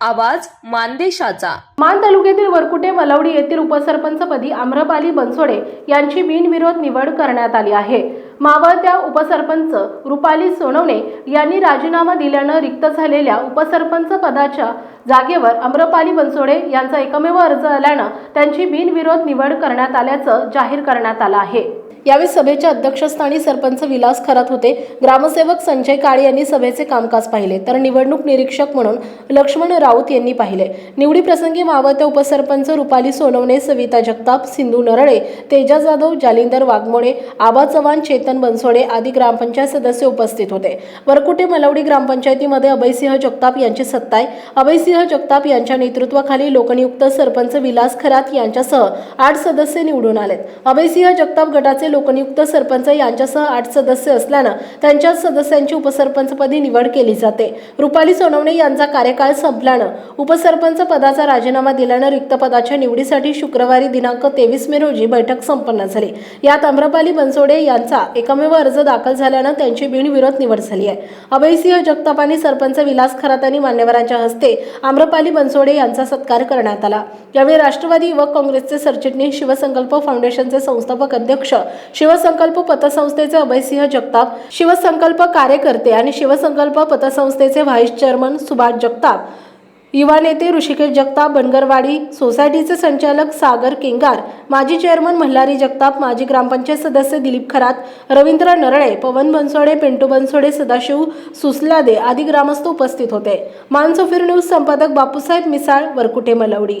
आवाज मानदेशाचा. मान तालुक्यातील वरकुटे मलवडी येथील उपसरपंचपदी आम्रपाली बनसोडे यांची बिनविरोध निवड करण्यात आली आहे. मावळत्या उपसरपंच रुपाली सोनवणे यांनी राजीनामा दिल्यानं रिक्त झालेल्या उपसरपंच पदाच्या जागेवर आम्रपाली बनसोडे यांचा एकमेव अर्ज आल्यानं त्यांची बिनविरोध निवड करण्यात आल्याचं जाहीर करण्यात आलं आहे. यावेळी सभेच्या अध्यक्षस्थानी सरपंच विलास खरात होते. ग्रामसेवक संजय काळे यांनी सभेचे कामकाज पाहिले. तर निवडणूक निरीक्षक म्हणून लक्ष्मण राऊत यांनी पाहिले. निवडी प्रसंगी मावळत्या उपसरपंच रुपाली सोनवणे सविता जगताप सिंधू नरळे तेजा जाधव जालिंदर वाघमोडे आबा चव्हाण चेतन बनसोडे आदी ग्रामपंचायत सदस्य उपस्थित होते. वरकुटे मलवडी ग्रामपंचायतीमध्ये अभयसिंह जगताप यांची सत्ता आहे. अभयसिंह जगताप यांच्या नेतृत्वाखाली लोकनियुक्त सरपंच विलास खरात यांच्यासह आठ सदस्य निवडून आलेत. अभयसिंह जगताप गटाचे लोकनियुक्त सरपंच यांच्यासह आठ सदस्य असल्यानं त्यांच्या सदस्यांची उपसरपंचपदी निवड केली जाते. रुपाली सोनवणे यांचा कार्यकाळ संपल्यानं उपसरपंच पदाचा राजीनामा दिल्यानं रिक्त पदाच्या निवडीसाठी शुक्रवारी दिनांक तेवीस मे रोजी बैठक संपन्न झाली. यात अम्रपाली बनसोडे यांचा एकमेव अर्ज दाखल झाल्यानं त्यांची बिनविरोध निवड झाली आहे. अभयसिंह जगताप आणि सरपंच विलास खरात आणि मान्यवरांच्या हस्ते आम्रपाली बनसोडे यांचा सत्कार करण्यात आला. यावेळी राष्ट्रवादी युवक काँग्रेसचे सरचिटणीस शिवसंकल्प फाउंडेशनचे संस्थापक अध्यक्ष शिवसंकल्प पतसंस्थेचे अभयसिंह जगताप शिवसंकल्प कार्यकर्ते आणि शिवसंकल्प पतसंस्थेचे व्हाईस चेअरमन सुभाष जगताप युवा नेते ऋषिकेश जगताप बनगरवाडी सोसायटीचे संचालक सागर केंगार माजी चेअरमन मल्हारी जगताप माजी ग्रामपंचायत सदस्य दिलीप खरात रवींद्र नरळे पवन बनसोडे पिंटू बनसोडे सदाशिव सुसलादे आदी ग्रामस्थ उपस्थित होते. मानसोफिर न्यूज संपादक बापूसाहेब मिसाळ वरकुटे मलवडी.